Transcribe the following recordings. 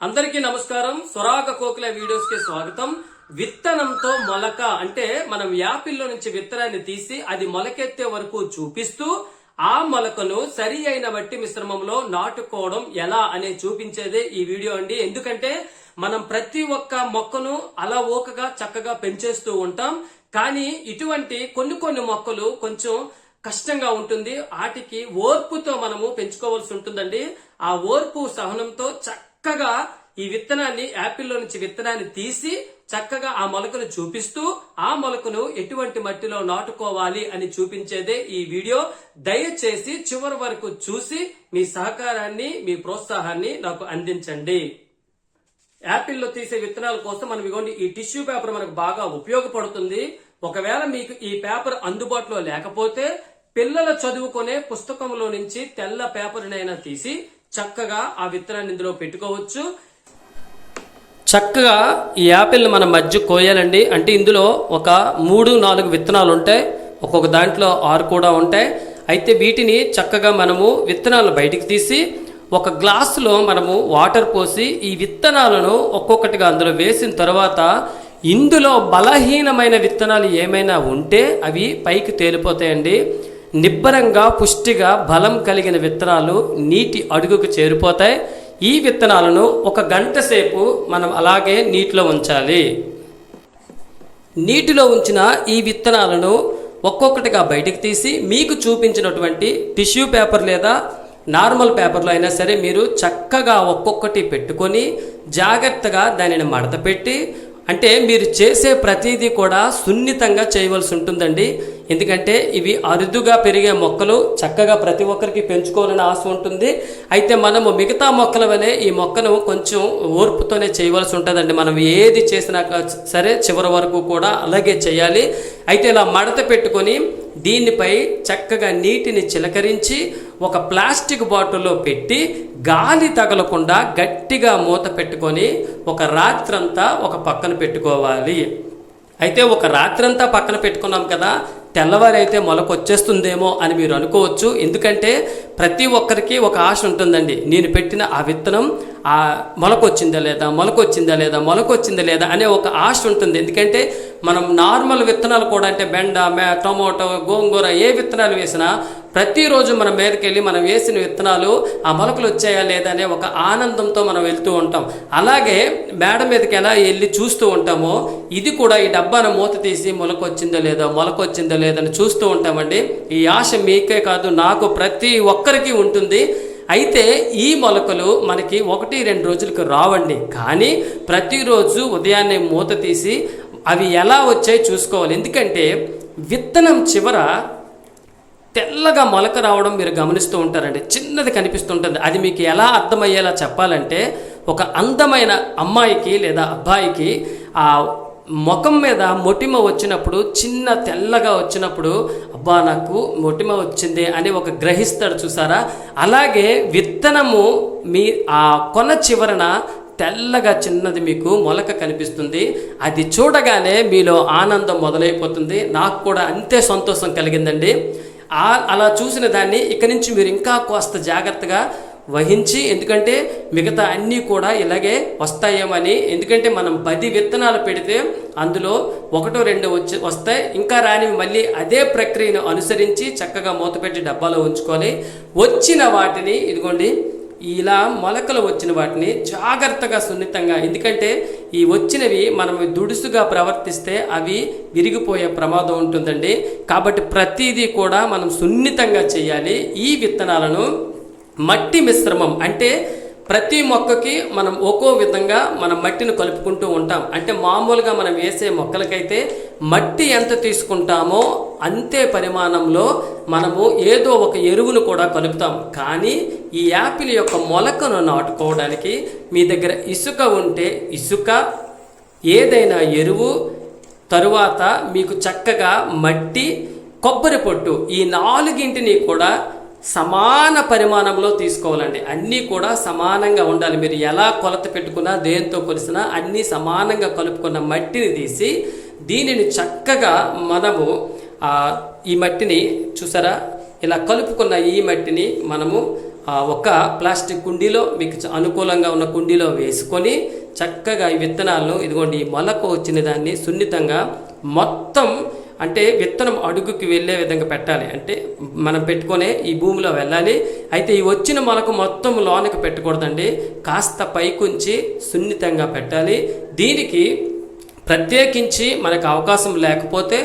అందరికీ నమస్కారం. స్వరాగ కోకిల వీడియోస్కి స్వాగతం. విత్తనంతో మొలక అంటే మనం యాపిల్లో నుంచి విత్తనాన్ని తీసి అది మొలకెత్తే వరకు చూపిస్తూ ఆ మొలకను సరి అయిన మట్టి మిశ్రమంలో నాటుకోవడం ఎలా అనే చూపించేదే ఈ వీడియో అండి. ఎందుకంటే మనం ప్రతి ఒక్క మొక్కను అలా ఓకగా చక్కగా పెంచేస్తూ ఉంటాం. కానీ ఇటువంటి కొన్ని కొన్ని మొక్కలు కొంచెం కష్టంగా ఉంటుంది. వాటికి ఓర్పుతో మనము పెంచుకోవాల్సి ఉంటుందండి. ఆ ఓర్పు సహనంతో చక్క చక్కగా ఈ విత్తనాన్ని యాపిల్లో నుంచి విత్తనాన్ని తీసి చక్కగా ఆ మొలకను చూపిస్తూ ఆ మొలకను ఎటువంటి మట్టిలో నాటుకోవాలి అని చూపించేదే ఈ వీడియో. దయచేసి చివరి వరకు చూసి మీ సహకారాన్ని మీ ప్రోత్సాహాన్ని నాకు అందించండి. యాపిల్లో తీసే విత్తనాల కోసం మనం ఇవ్వండి ఈ టిష్యూ పేపర్ మనకు బాగా ఉపయోగపడుతుంది. ఒకవేళ మీకు ఈ పేపర్ అందుబాటులో లేకపోతే పిల్లల చదువుకునే పుస్తకంలో నుంచి తెల్ల పేపర్నైనా తీసి చక్కగా ఆ విత్తనాన్ని ఇందులో పెట్టుకోవచ్చు. చక్కగా ఈ యాపిల్ని మన మధ్య కోయాలండి. అంటే ఇందులో ఒక మూడు నాలుగు విత్తనాలు ఉంటాయి. ఒక్కొక్క దాంట్లో ఆరు కూడా ఉంటాయి. అయితే వీటిని చక్కగా మనము విత్తనాలు బయటికి తీసి ఒక గ్లాసులో మనము వాటర్ పోసి ఈ విత్తనాలను ఒక్కొక్కటిగా అందులో వేసిన తర్వాత ఇందులో బలహీనమైన విత్తనాలు ఏమైనా ఉంటే అవి పైకి తేలిపోతాయండి. నిబ్బరంగా పుష్టిగా బలం కలిగిన విత్తనాలు నీటి అడుగుకు చేరిపోతాయి. ఈ విత్తనాలను ఒక గంట సేపు మనం అలాగే నీటిలో ఉంచాలి. నీటిలో ఉంచిన ఈ విత్తనాలను ఒక్కొక్కటిగా బయటకు తీసి మీకు చూపించినటువంటి టిష్యూ పేపర్ లేదా నార్మల్ పేపర్లో అయినా సరే మీరు చక్కగా ఒక్కొక్కటి పెట్టుకొని జాగ్రత్తగా దానిని మడత పెట్టి అంటే మీరు చేసే ప్రతిదీ కూడా సున్నితంగా చేయవలసి ఉంటుందండి. ఎందుకంటే ఇవి అరుదుగా పెరిగే మొక్కలు చక్కగా ప్రతి ఒక్కరికి పెంచుకోవాలని ఆశ ఉంటుంది. అయితే మనము మిగతా మొక్కల వలె ఈ మొక్కను కొంచెం ఓర్పుతోనే చేయవలసి ఉంటుందండి. మనం ఏది చేసినా సరే చివరి వరకు కూడా అలాగే చేయాలి. అయితే ఇలా మడత పెట్టుకొని దీనిపై చక్కగా నీటిని చిలకరించి ఒక ప్లాస్టిక్ బాటిల్లో పెట్టి గాలి తగలకుండా గట్టిగా మూత పెట్టుకొని ఒక రాత్రంతా ఒక పక్కన పెట్టుకోవాలి. అయితే ఒక రాత్రంతా పక్కన పెట్టుకున్నాం కదా తెల్లవారి అయితే అని మీరు అనుకోవచ్చు. ఎందుకంటే ప్రతి ఒక్కరికి ఒక ఆశ ఉంటుందండి. నేను పెట్టిన ఆ విత్తనం ఆ మొలకొచ్చిందా లేదా మొలకొచ్చిందా లేదా మొలకొచ్చిందా లేదా అనే ఒక ఆశ ఉంటుంది. ఎందుకంటే మనం నార్మల్ విత్తనాలు కూడా అంటే బెండ మే టొమాటో గోంగూర ఏ విత్తనాలు వేసినా ప్రతిరోజు మన మీదకి వెళ్ళి మనం వేసిన విత్తనాలు ఆ మొలకలు వచ్చాయా లేదా అనే ఒక ఆనందంతో మనం వెళ్తూ ఉంటాం. అలాగే మేడ మీదకి ఎలా వెళ్ళి చూస్తూ ఉంటామో ఇది కూడా ఈ డబ్బాను మూత తీసి మొలక వచ్చిందో లేదా మొలక వచ్చిందా లేదని చూస్తూ ఉంటామండి. ఈ ఆశ మీకే కాదు నాకు ప్రతి ఒక్కరికి ఉంటుంది. అయితే ఈ మొలకలు మనకి ఒకటి రెండు రోజులకు రావండి. కానీ ప్రతిరోజు ఉదయాన్నే మూత తీసి అవి ఎలా వచ్చాయి చూసుకోవాలి. ఎందుకంటే విత్తనం చివర తెల్లగా మొలక రావడం మీరు గమనిస్తూ ఉంటారండి. చిన్నది కనిపిస్తుంటుంది. అది మీకు ఎలా అర్థమయ్యేలా చెప్పాలంటే ఒక అందమైన అమ్మాయికి లేదా అబ్బాయికి ఆ ముఖం మీద మొటిమ వచ్చినప్పుడు చిన్న తెల్లగా వచ్చినప్పుడు అబ్బా నాకు మొటిమ వచ్చింది అని ఒక గ్రహిస్తాడు చూసారా? అలాగే విత్తనము మీ ఆ కొన చివరన తెల్లగా చిన్నది మీకు మొలక కనిపిస్తుంది. అది చూడగానే మీలో ఆనందం మొదలైపోతుంది. నాకు కూడా అంతే సంతోషం కలిగిందండి. అలా చూసిన దాన్ని ఇక నుంచి మీరు ఇంకా కాస్త జాగ్రత్తగా వహించి ఎందుకంటే మిగతా అన్నీ కూడా ఇలాగే వస్తాయేమని ఎందుకంటే మనం పది విత్తనాలు పెడితే అందులో ఒకటో రెండు వచ్చి వస్తాయి. ఇంకా రానివి మళ్ళీ అదే ప్రక్రియను అనుసరించి చక్కగా మూతపెట్టి డబ్బాలో ఉంచుకొని వచ్చిన వాటిని ఇదిగోండి ఇలా మొలకలు వచ్చిన వాటిని జాగ్రత్తగా సున్నితంగా ఎందుకంటే ఈ వచ్చినవి మనం దుడుసుగా ప్రవర్తిస్తే అవి విరిగిపోయే ప్రమాదం ఉంటుందండి. కాబట్టి ప్రతిదీ కూడా మనం సున్నితంగా చేయాలి. ఈ విత్తనాలను మట్టి మిశ్రమం అంటే ప్రతి మొక్కకి మనం ఒక్కో విధంగా మనం మట్టిని కలుపుకుంటూ ఉంటాం. అంటే మామూలుగా మనం వేసే మొక్కలకైతే మట్టి ఎంత తీసుకుంటామో అంతే పరిమాణంలో మనము ఏదో ఒక ఎరువును కూడా కలుపుతాం. కానీ ఈ యాపిల్ యొక్క మొలకను నాటుకోవడానికి మీ దగ్గర ఇసుక ఉంటే ఇసుక ఏదైనా ఎరువు తరువాత మీకు చక్కగా మట్టి కొబ్బరి పొట్టు ఈ నాలుగింటిని కూడా సమాన పరిమాణంలో తీసుకోవాలండి. అన్నీ కూడా సమానంగా ఉండాలి. మీరు ఎలా కొలత పెట్టుకున్నా దేంతో కొలిసినా అన్నీ సమానంగా కలుపుకున్న మట్టిని తీసి దీనిని చక్కగా మనము ఈ మట్టిని చూసారా? ఇలా కలుపుకున్న ఈ మట్టిని మనము ఒక ప్లాస్టిక్ కుండీలో మీకు అనుకూలంగా ఉన్న కుండీలో వేసుకొని చక్కగా ఈ విత్తనాలను ఇదిగోండి ఈ మొలకు వచ్చిన దాన్ని సున్నితంగా మొత్తం అంటే విత్తనం అడుగుకి వెళ్ళే విధంగా పెట్టాలి. అంటే మనం పెట్టుకునే ఈ భూమిలో వెళ్ళాలి. అయితే ఈ వచ్చిన మొలకు మొత్తం లోనకి పెట్టకూడదండి. కాస్త పైకుంచి సున్నితంగా పెట్టాలి. దీనికి ప్రత్యేకించి మనకు అవకాశం లేకపోతే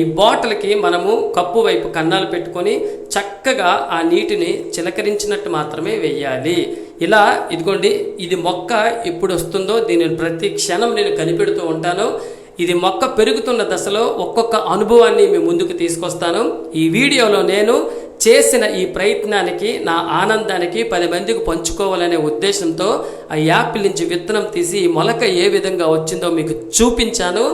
ఈ బాటిల్కి మనము కప్పు వైపు కన్నాలు పెట్టుకొని చక్కగా ఆ నీటిని చిలకరించినట్టు మాత్రమే వెయ్యాలి ఇలా ఇదిగోండి ఇది మొక్క ఎప్పుడు వస్తుందో దీనిని ప్రతి క్షణం నేను కనిపెడుతూ ఉంటాను. ఇది మొక్క పెరుగుతున్న దశలో ఒక్కొక్క అనుభవాన్ని మీ ముందుకు తీసుకొస్తాను. ఈ వీడియోలో నేను చేసిన ఈ ప్రయత్నానికి నా ఆనందానికి పది మందికి పంచుకోవాలనే ఉద్దేశంతో ఆ యాపిల్ నుంచి విత్తనం తీసి ఈ మొలక ఏ విధంగా వచ్చిందో మీకు చూపించాను.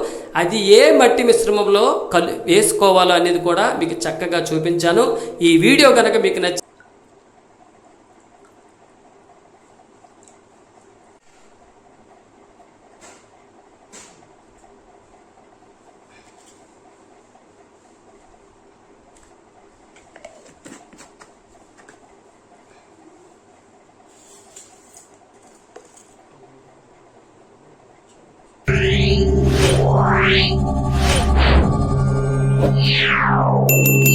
అది ఏ మట్టి మిశ్రమంలో కలు వేసుకోవాలో అనేది కూడా మీకు చక్కగా చూపించాను. ఈ వీడియో కనుక మీకు నచ్చి Yeah.